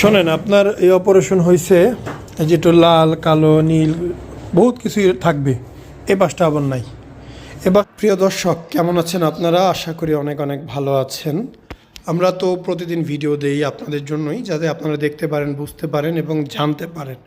শোনেন, আপনার এই অপারেশন হয়েছে যেটা লাল, কালো, নীল, বহুত কিছুই থাকবে। এ পাশটা আবার নাই। এবার প্রিয় দর্শক, কেমন আছেন আপনারা? আশা করি অনেক অনেক ভালো আছেন। আমরা তো প্রতিদিন ভিডিও দেই আপনাদের জন্যই, যাতে আপনারা দেখতে পারেন, বুঝতে পারেন এবং জানতে পারেন।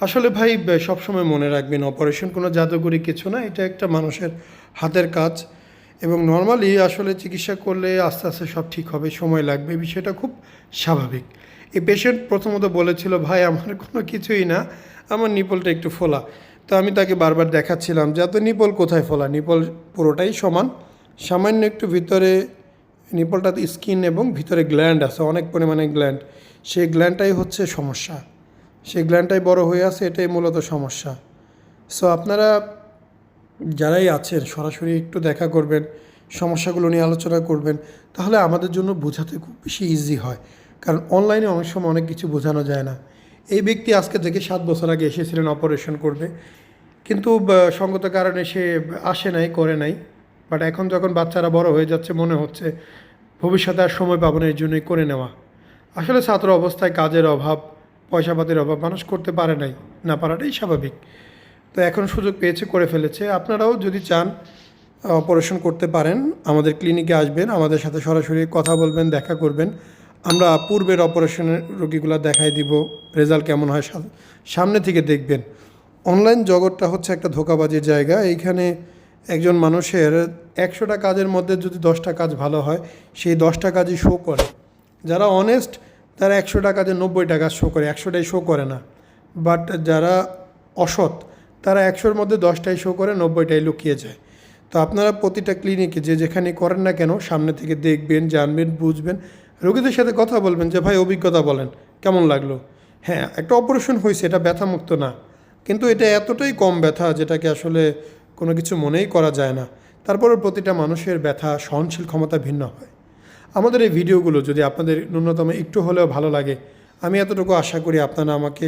আসলে ভাই সবসময় মনে রাখবেন, অপারেশন কোনো জাদুঘরি কিছু না, এটা একটা মানুষের হাতের কাজ। এবং নর্মালি আসলে চিকিৎসা করলে আস্তে আস্তে সব ঠিক হবে, সময় লাগবে। বিষয়টা খুব স্বাভাবিক। এই পেশেন্ট প্রথমত বলেছিল, ভাই, আমার কোনো কিছুই না, আমার নিপলটা একটু ফোলা। তো আমি তাকে বারবার দেখাচ্ছিলাম যে, এত নিপল কোথায় ফোলা? নিপল পুরোটাই সমান, সামান্য একটু ভিতরে নিপলটাতে স্কিন এবং ভিতরে গ্ল্যান্ড আছে, অনেক পরিমাণে গ্ল্যান্ড সেই গ্ল্যান্ডটাই হচ্ছে সমস্যা। সেই গ্ল্যান্ডটাই বড় হয়ে আছে, এটাই মূলত সমস্যা। সো আপনারা যারাই আছেন, সরাসরি একটু দেখা করবেন, সমস্যাগুলো নিয়ে আলোচনা করবেন, তাহলে আমাদের জন্য বোঝাতে খুব বেশি ইজি হয়। কারণ অনলাইনে অনেক সময় অনেক কিছু বোঝানো যায় না। এই ব্যক্তি আজকে থেকে সাত বছর আগে এসেছিলেন অপারেশন করবে কিন্তু সঙ্গত কারণে সে আসে নাই, করে নাই। বাট এখন যখন বাচ্চারা বড় হয়ে যাচ্ছে, মনে হচ্ছে ভবিষ্যতে আর সময় পাবো না এর জন্যই করে নেওয়া। আসলে ছাত্র অবস্থায় কাজের অভাব, পয়সাপাতির অভাব মানুষ করতে পারে নাই, না পারাটাই স্বাভাবিক। তো এখন সুযোগ পেয়েছে, করে ফেলেছে। আপনারাও যদি চান, অপারেশন করতে পারেন, আমাদের ক্লিনিকে আসবেন, আমাদের সাথে সরাসরি কথা বলবেন, দেখা করবেন। আমরা পূর্বের অপারেশনের রোগীগুলো দেখাই দিব, রেজাল্ট কেমন হয় সামনে থেকে দেখবেন। অনলাইন জগৎটা হচ্ছে একটা ধোকাবাজির জায়গা। এইখানে একজন মানুষের একশোটা কাজের মধ্যে যদি দশটা কাজ ভালো হয়, সেই দশটা কাজই শো করে। যারা অনেস্ট তারা একশোটা কাজে নব্বইটা কাজ শো করে, একশোটাই শো করে না। বাট যারা অসৎ, তারা একশোর মধ্যে দশটাই শো করে, নব্বইটাই লুকিয়ে যায়। তো আপনারা প্রতিটা ক্লিনিকে যে যেখানে করেন না কেন, সামনে থেকে দেখবেন, জানবেন, বুঝবেন। রোগীদের সাথে কথা বলবেন যে, ভাই, অভিজ্ঞতা বলেন, কেমন লাগল? হ্যাঁ একটা অপারেশন হয়েছে, এটা ব্যথামুক্ত না। কিন্তু এটা এতটাই কম ব্যথা যেটাকে আসলে কোনো কিছু মনেই করা যায় না। তারপরে প্রতিটা মানুষের ব্যথা সহনশীল ক্ষমতা ভিন্ন হয়। আমাদের এই ভিডিওগুলো যদি আপনাদের ন্যূনতম একটু হলেও ভালো লাগে, আমি এতটুকু আশা করি আপনারা আমাকে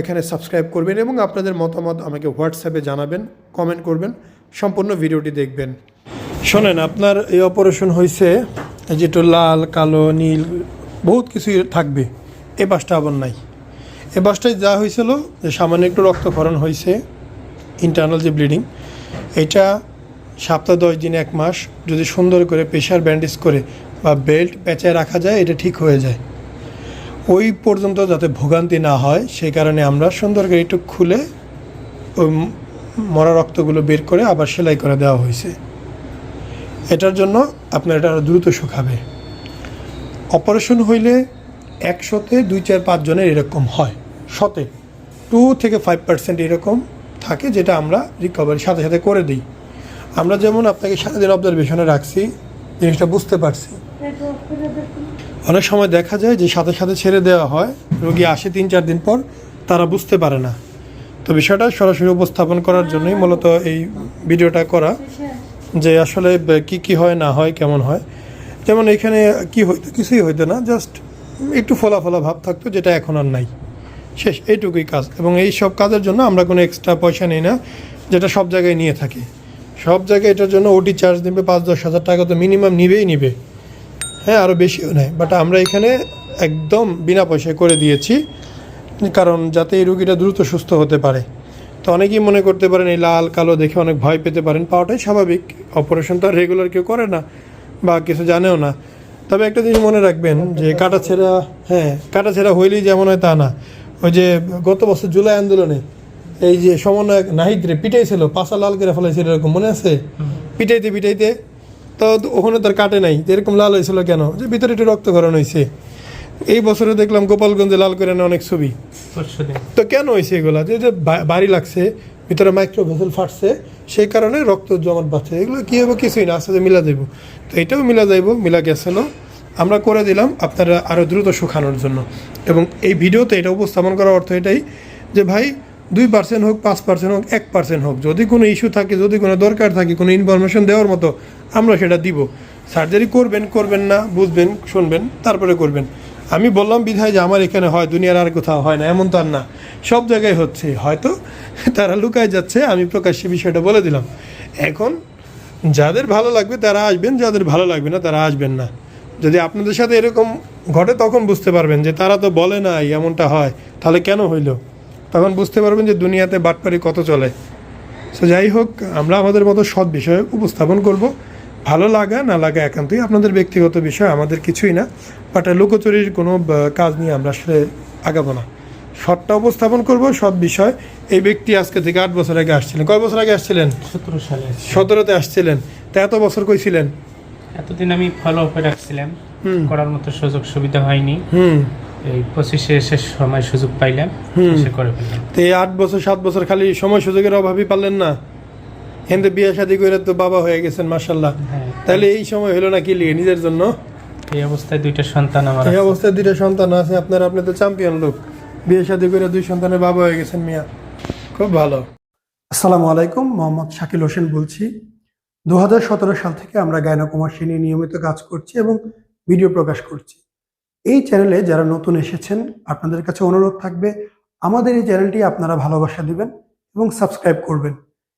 এখানে সাবস্ক্রাইব করবেন এবং আপনাদের মতামত আমাকে হোয়াটসঅ্যাপে জানাবেন, কমেন্ট করবেন, সম্পূর্ণ ভিডিওটি দেখবেন। শোনেন, আপনার এই অপারেশন হয়েছে যেটা লাল, কালো, নীল, বহুত কিছুই থাকবে। এ বাসটা আবার নাই। এ বাসটায় যা হয়েছিল, যে সামান্য একটু রক্তক্ষরণ হয়েছে ইন্টারনাল যে ব্লিডিং এটা সপ্তাহ দশ দিন, এক মাস যদি সুন্দর করে প্রেশার ব্যান্ডেজ করে বা বেল্ট পেঁচায় রাখা যায়, এটা ঠিক হয়ে যায়। ওই পর্যন্ত যাতে ভোগান্তি না হয়, সেই কারণে আমরা সুন্দর করে একটু খুলে ওই মরা রক্তগুলো বের করে আবার সেলাই করে দেওয়া হয়েছে। এটার জন্য আপনার এটা দ্রুত শুকাবে। অপারেশন হইলে একশোতে দুই চার পাঁচজনের এরকম হয়, শতে। টু থেকে ফাইভ পার্সেন্ট এরকম থাকে যেটা আমরা রিকভারি সাথে সাথে করে দিই। আমরা যেমন আপনাকে সারাদিন অবজারভেশনে রাখছি, জিনিসটা বুঝতে পারছি। অনেক সময় দেখা যায় যে সাথে সাথে ছেড়ে দেওয়া হয়, রোগী আসে তিন চার দিন পর, তারা বুঝতে পারে না। তো বিষয়টা সরাসরি উপস্থাপন করার জন্যই মূলত এই ভিডিওটা করা। যে আসলে কি কি হয়, না হয়, কেমন হয়। যেমন এখানে কি হইতো কিছুই হইতো না, জাস্ট একটু ফোলা ফোলা ভাব থাকতো, যেটা এখন আর নাই। শেষ, এইটুকুই কাজ। এবং এই সব কাজের জন্য আমরা কোনো এক্সট্রা পয়সা নিই না, যেটা সব জায়গায় নিয়ে থাকি। সব জায়গায় এটার জন্য ওটি চার্জ নেবে, পাঁচ, দশ হাজার টাকা তো মিনিমাম নিবেই নিবে। হ্যাঁ আরও বেশিও নেয়। বাট আমরা এখানে একদম বিনা পয়সায় করে দিয়েছি, কারণ যাতে এই রুগীটা দ্রুত সুস্থ হতে পারে। তো অনেকেই মনে করতে পারেন এই লাল, কালো দেখে অনেক ভয় পেতে পারেন। পাওয়াটাই স্বাভাবিক। অপারেশন তো আর রেগুলার কেউ করে না বা কিছু জানেও না। তবে একটা জিনিস মনে রাখবেন যে কাটা ছেঁড়া হ্যাঁ কাটা ছেঁড়া হইলেই যেমন হয় তা না। ওই যে গত বছর জুলাই আন্দোলনে এই যে সমন্বয়ক নাহিদ রে পিটাইছিল পাশা লাল করে ফেলাইছিল এরকম মনে আছে? পিটাইতে পিটাইতে তো ওখানে তার কাটে নাই। এরকম লাল হয়েছিল কেন? যে ভিতরে একটু রক্তকরণ হয়েছে। এই বছরে দেখলাম গোপালগঞ্জে লাল করে অনেক ছবি। তো কেন হয়েছে এগুলা? যে যে বাড়ি লাগছে ভিতরে মাইক্রো ভেসেল ফাটছে সেই কারণে রক্ত জমাট বাড়ছে এগুলো কী হবে কিছুই না আস্তে আস্তে মিলা যাইব। তো এটাও মিলা যাইব মিলা গেছিল আমরা করে দিলাম আপনারা আরও দ্রুত শুকানোর জন্য। এবং এই ভিডিওতে এটা উপস্থাপন করার অর্থ এটাই যে ভাই দুই পার্সেন্ট হোক পাঁচ পার্সেন্ট হোক এক পার্সেন্ট হোক যদি কোনো ইস্যু থাকে যদি কোনো দরকার থাকে কোনো ইনফরমেশন দেওয়ার মতো আমরা সেটা দিব। সার্জারি করবেন করবেন না বুঝবেন শুনবেন তারপরে করবেন। আমি বললাম, বিধায় যে আমার এখানে হয়, দুনিয়ার আর কোথাও হয় না, এমন তো আর না। সব জায়গায় হচ্ছে। হয়তো তারা লুকায় যাচ্ছে, আমি প্রকাশ্যে বিষয়টা বলে দিলাম। এখন যাদের ভালো লাগবে, তারা আসবেন, যাদের ভালো লাগবে না, তারা আসবেন না। যদি আপনাদের সাথে এরকম ঘটে, তখন বুঝতে পারবেন যে তারা তো বলে না এমনটা হয়। তাহলে কেন হইল? তখন বুঝতে পারবেন যে দুনিয়াতে বাটপারি কত চলে। সো যাই হোক, আমরা আমাদের মতো সৎ বিষয়ে উপস্থাপন করব। ভালো লাগা না লাগা একান্তই আপনাদের ব্যক্তিগত বিষয় আমাদের কিছুই না। বাট লুকোচুরির কোনো কাজ নিয়ে আমরা আসলে আগাবো না। সৎটা উপস্থাপন করব সৎ বিষয়। এই ব্যক্তি আজকে থেকে আট বছর আগে আসছিলেন। কয় বছর আগে আসছিলেন? সতেরো সালে সতেরোতে আসছিলেন। তা এত বছর কই ছিলেন? এতদিন আমি ফলো আপে রাখছিলাম। হুম। করার মতো সুযোগ সুবিধা হয়নি। হুম। এই পঁচিশে শেষ সময় সুযোগ পাইলাম। সে করে ফেললাম। তো এই আট বছর সাত বছর খালি সময় সুযোগের অভাবই পারলেন না? কিন্তু বিয়ে শাদী করে তো বাবা হয়ে গেছেন মাসাল্লাহ হ্যাঁ। তাহলে এই সময় হলো না কি লিগে নিজের জন্য? এই অবস্থায় দুইটা সন্তান আমার এই অবস্থায় দুইটা সন্তান আছে আপনার আপনি তো চ্যাম্পিয়ন লোক। বিয়ে শাদী করে দুই সন্তানের বাবা হয়ে গেছেন মিয়া। খুব ভালো। আসসালামু আলাইকুম মোহাম্মদ শাকিল হোসেন বলছি। দু হাজার সতেরো সাল থেকে আমরা গায়নাকুমার নিয়ে নিয়মিত কাজ করছি এবং ভিডিও প্রকাশ করছি। এই চ্যানেলে যারা নতুন এসেছেন আপনাদের কাছে অনুরোধ থাকবে আমাদের এই চ্যানেলটি আপনারা ভালোবাসা দিবেন এবং সাবস্ক্রাইব করবেন।